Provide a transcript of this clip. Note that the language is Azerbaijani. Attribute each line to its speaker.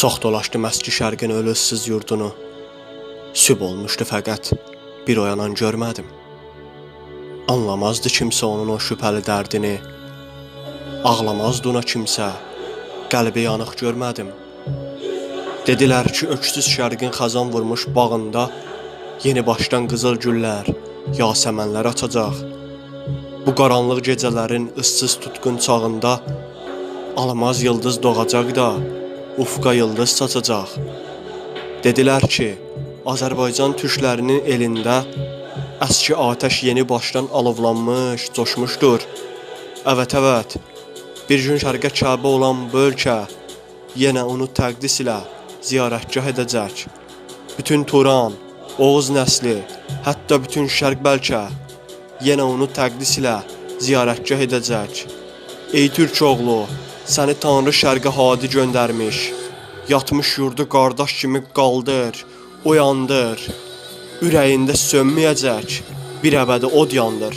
Speaker 1: Çox dolaşdım əski şərqin ölüssüz yurdunu. Süb olmuşdu fəqət bir oyanan görmədim. Anlamazdı kimsə onun o şübhəli dərdini. Ağlamazdı ona kimsə. Qəlbi yanıq görmədim. Dedilər ki, öksüz şərqin xəzan vurmuş bağında yeni başdan qızıl güllər, yasəmənlər açacaq. Bu qaranlıq gecələrin ıssız tutqun çağında almaz yıldız doğacaq da ufqa yıldız saçacaq. Dedilər ki, Azərbaycan türklərinin elində əski atəş yeni başdan alovlanmış, coşmuşdur. Evet, evet. Bir gün şərqə Kəbə olan bu ölkə yenə onu təqdis ilə ziyarətgah edəcək. Bütün Turan, Oğuz nəsli, hətta bütün şərq bəlkə yenə onu təqdis ilə ziyarətgah edəcək. Ey türk oğlu, səni Tanrı şərqə hadi göndərmiş. Yatmış yurdu qardaş kimi qaldır, oyandır. Ürəyində sönməyəcək bir əbədi od yandır.